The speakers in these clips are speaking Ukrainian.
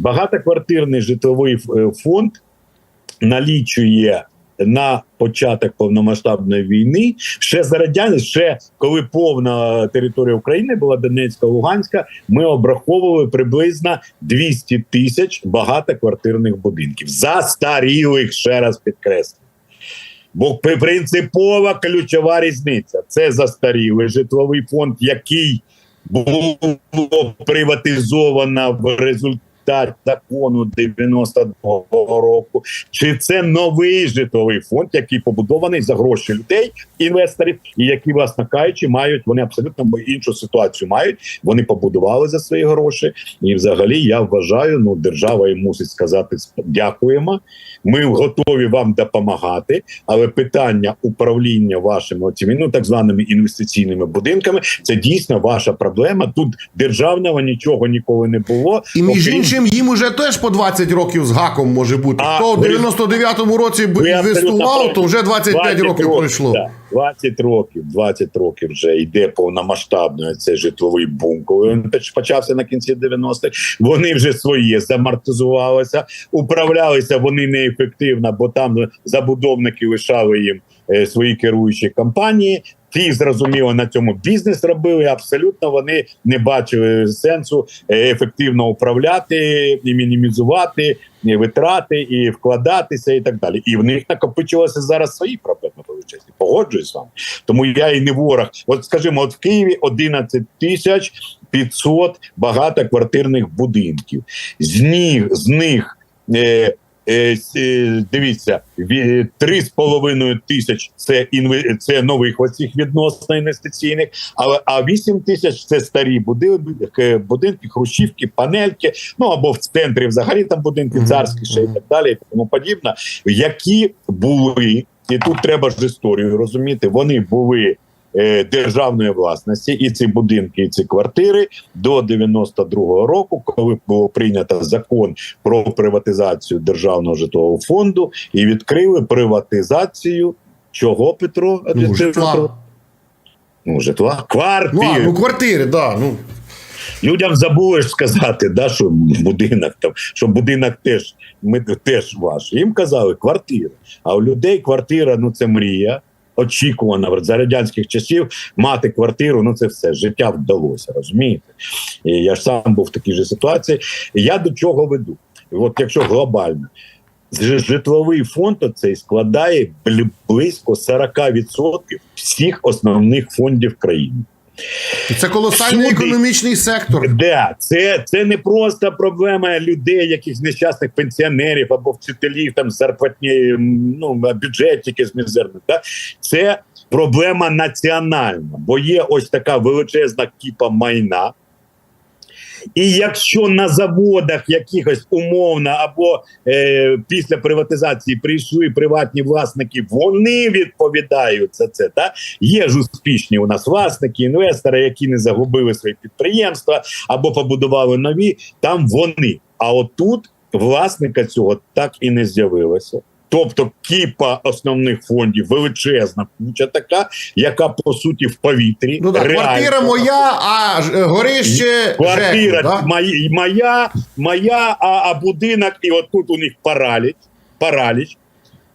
багатоквартирний житловий е, фонд налічує на початок повномасштабної війни ще за радян, ще коли повна територія України була Донецька, Луганська, ми обраховували приблизно 200 тисяч багатоквартирних будинків. Застарілих, ще раз підкреслю. Бо принципова ключова різниця це застарілий житловий фонд, який було приватизовано в результаті закону 92-го року, чи це новий житловий фонд, який побудований за гроші людей, інвесторів, і які, власне кажучи, мають вони абсолютно іншу ситуацію мають. Вони побудували за свої гроші. І, взагалі, я вважаю, ну держава їм мусить сказати дякуємо. Ми готові вам допомагати, але питання управління вашими цими, ну так званими інвестиційними будинками це дійсно ваша проблема. Тут державного нічого ніколи не було. І між окрім- іншим, їм уже теж по 20 років з гаком може бути. А, Хто в 99-му році інвестував, то вже 25 років пройшло. да, 20 років, 20 років вже йде повномасштабно цей житловий бум, коли він поч- почався на кінці 90-х. Вони вже своє замартизувалися, управлялися вони неефективно, бо там забудовники лишали їм свої керуючі компанії. Ті зрозуміло на цьому бізнес робили. Абсолютно вони не бачили сенсу е, ефективно управляти і мінімізувати і витрати, і вкладатися, і так далі. І в них накопичилися зараз свої проблеми величезні. Погоджуюсь з вами. Тому я і не ворог. От скажімо, от в Києві 11 тисяч 500 багатоквартирних будинків. З них з них. Е, Е, е, Дивіться, ві- три з половиною тисяч це інве- це нових оцих відносно інвестиційних, але а 8 тисяч це старі будинки, будинки, хрущівки, панельки. Ну або в центрі взагалі там будинки царські ще і так далі, і тому подібне, які були, і тут треба ж історію розуміти. Вони були. Е, Державної власності і ці будинки, і ці квартири до 92-го року, коли було прийнято закон про приватизацію державного житлового фонду, і відкрили приватизацію чого Петро? Ну, житла. Ну, житла. Ну, а, ну квартири, да. Ну. Людям забули ж сказати, да, що будинок там, що будинок теж ми теж ваш. Їм казали квартира. А у людей квартира ну це мрія. Очікувана за радянських часів мати квартиру. Ну це все життя вдалося, розумієте? І я ж сам був в такій же ситуації. Я до чого веду? От якщо глобально, житловий фонд оцей складає близько 40% всіх основних фондів країни. Це колосальний Суди. економічний сектор. Да, це, це не просто проблема людей, якихось нещасних пенсіонерів або вчителів там зарплатні, ну бюджетики з мізерних. Да? Це проблема національна, бо є ось така величезна кіпа майна. І якщо на заводах якихось умовно або е, після приватизації прийшли приватні власники, вони відповідають за це. Та? Є ж успішні у нас власники, інвестори, які не загубили свої підприємства або побудували нові, там вони. А отут власника цього так і не з'явилося. Тобто кіпа основних фондів величезна куча така, яка по суті в повітрі. Ну так, реально. квартира моя, а горище Квартира да? моя, моя, моя, а, а будинок, і от тут у них параліч, параліч.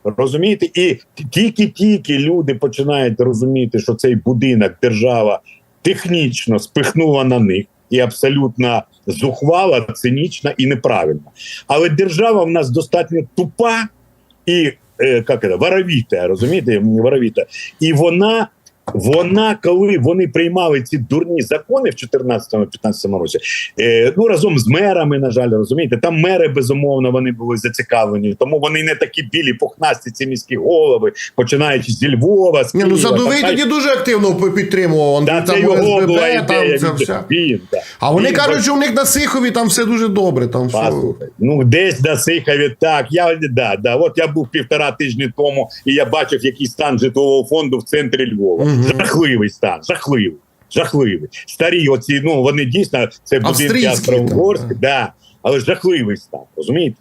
Розумієте? І тільки-тільки люди починають розуміти, що цей будинок держава технічно спихнула на них і абсолютно зухвала, цинічна і неправильна. Але держава в нас достатньо тупа і е, як це, воровіта, розумієте? Воровіта. І вона. Вона, коли вони приймали ці дурні закони в 2014-2015 році, е, ну разом з мерами, на жаль, розумієте, там мери безумовно вони були зацікавлені, тому вони не такі білі пухнасті, ці міські голови, починаючи зі Львова, з Ні, ну Києва, садовий тоді дуже активно підтримував. Да, там його ОСББ, була там це все. Він, да. А вони Він кажуть, що у них на Сихові там все дуже добре. Там все. Ну десь на Сихові так. Я да, да. От я був півтора тижні тому, і я бачив, який стан житлового фонду в центрі Львова. Жахливий стан, жахливий. Жахливий. Старі, оці, ну вони дійсно це будинки Австро-Угорські, да. Але жахливий стан, розумієте?